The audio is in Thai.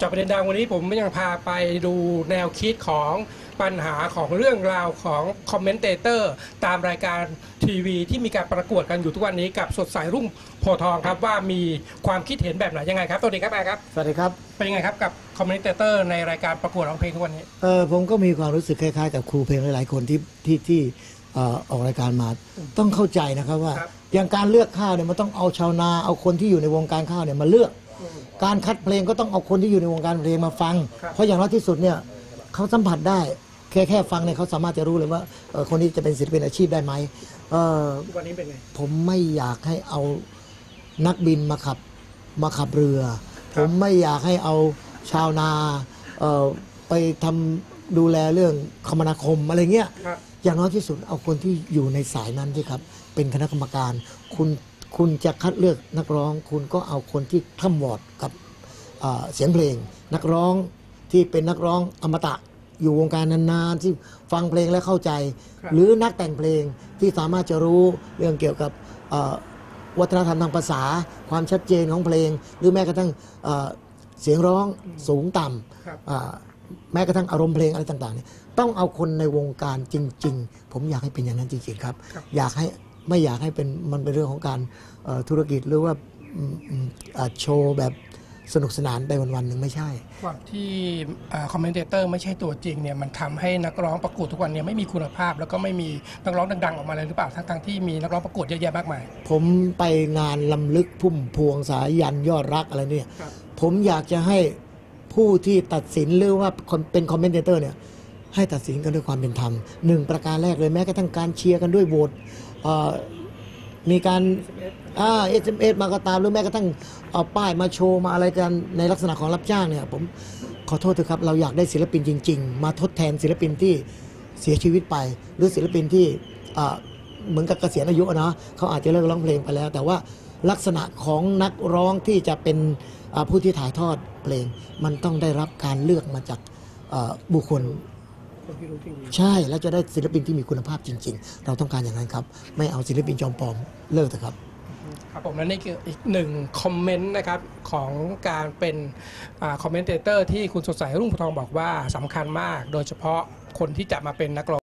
จอบประเด็นดังวันนี้ผมยังพาไปดูแนวคิดของปัญหาของเรื่องราวของคอมเมนเตเตอร์ตามรายการทีวีที่มีการประกวดกันอยู่ทุกวันนี้กับสดใสรุ่งโพทองครับว่ามีความคิดเห็นแบบไหนยังไงครับตัวนี้ครับแม่ครับสวัสดีครับเป็นยังไงครับกับคอมเมนเตเตอร์ในรายการประกวดร้องเพลงทุกวันนี้เออผมก็มีความรู้สึกคล้ายๆ กับครูเพลงหลายๆคนที่ที่ที่เอ่อออกรายการมาต้องเข้าใจนะครับว่า อย่างการเลือกข้าวเนี่ยมันต้องเอาชาวนาเอาคนที่อยู่ในวงการข้าวเนี่ยมาเลือก การคัดเพลงก็ต้องเอาคนที่อยู่ในวงการเพลงมาฟังครับเพราะอย่างน้อยที่สุดเนี่ยเขาสัมผัสได้แค่แค่ฟังเนี่ยเขาสามารถจะรู้เลยว่าเออคนนี้จะเป็นศิลปินอาชีพได้ไหมเออทุกวันนี้เป็นไงผมไม่อยากให้เอานักบินมาขับมาขับเรือคผรับมไม่อยากให้เอาชาวนาเอ่อไปทำดูแลเรื่องคมนาคมอะไรเงี้ยครับอย่างน้อยที่สุดเอาคนที่อยู่ในสายนั้นที่ครับ เป็นคณะกรรมการคุณ คุณจะคัดเลือกนักร้อง คุณก็เอาคนที่คล่ำวอดกับเอ่อเสียงเพลง นักร้องที่เป็นนักร้องอมตะอยู่วงการนานๆที่ฟังเพลงและเข้าใจครับหรือนักแต่งเพลงที่สามารถจะรู้เรื่องเกี่ยวกับเอ่อวัฒนธรรมทางภาษา ความชัดเจนของเพลง หรือแม้กระทั่งเอ่อเสียงร้องสูงต่ำครับอ่าแม้กระทั่งอารมณ์เพลงอะไรต่างๆเนี่ยต้องเอาคนในวงการจริง ๆ ผมอยากให้เป็นอย่างนั้นจริงๆครับครับอยากให้ ไม่อยากให้เป็นมันเป็นเรื่องของการเอ่อธุรกิจหรือว่าอืมอืมอ่าโชว์แบบสนุกสนานไปวันๆหนึ่งไม่ใช่ความที่คอมเมนเตอร์ไม่ใช่ตัวจริงเนี่ยมันทำให้นักร้องประกวดทุกวันเนี่ยไม่มีคุณภาพ แล้วก็ไม่มีนักร้องดังๆออกมาเลยหรือเปล่าทั้งๆที่มีนักร้องประกวดเยอะแยะมากมาย ผมไปงานลำลึกพุ่มพวงสายันยอดรักอะไรเนี่ยครับผมอยากจะให้ผู้ที่ตัดสินหรือว่าคนเป็นคอมเมนเตอร์เนี่ย ให้ตัดสินกันด้วยความเป็นธรรมหนึ่งประการแรกเลยแม้กระทั่งการเชียร์กันด้วยโหวตมีการเอ่า SMS มาก็ตามหรือแม้กระทั่งเอาป้ายมาโชว์มาอะไรกันในลักษณะของรับจ้างเนี่ยผมขอโทษเถอะครับ เราอยากได้ศิลปินจริง ๆ มาทดแทนศิลปินที่เสียชีวิตไป หรือศิลปินที่เหมือนกับเกษียณอายุนะเขาอาจจะเลิกร้องเพลงไปแล้ว แต่ว่าลักษณะของนักร้องที่จะเป็นผู้ที่ถ่ายทอดเพลง มันต้องได้รับการเลือกมาจากบุคคล ใช่แล้วจะได้ศิลปินที่มีคุณภาพจริง ๆ เราต้องการอย่างนั้นครับ ไม่เอาศิลปินจอมปลอมเลิกเถอะครับครับผมและนี่คืออีกหนึ่งคอมเมนต์นะครับของการเป็นคอมเมนเตเตอร์ที่คุณสดใสรุ่งโพธิ์ทองบอกว่าสำคัญมาก โดยเฉพาะคนที่จะมาเป็นนักร้อง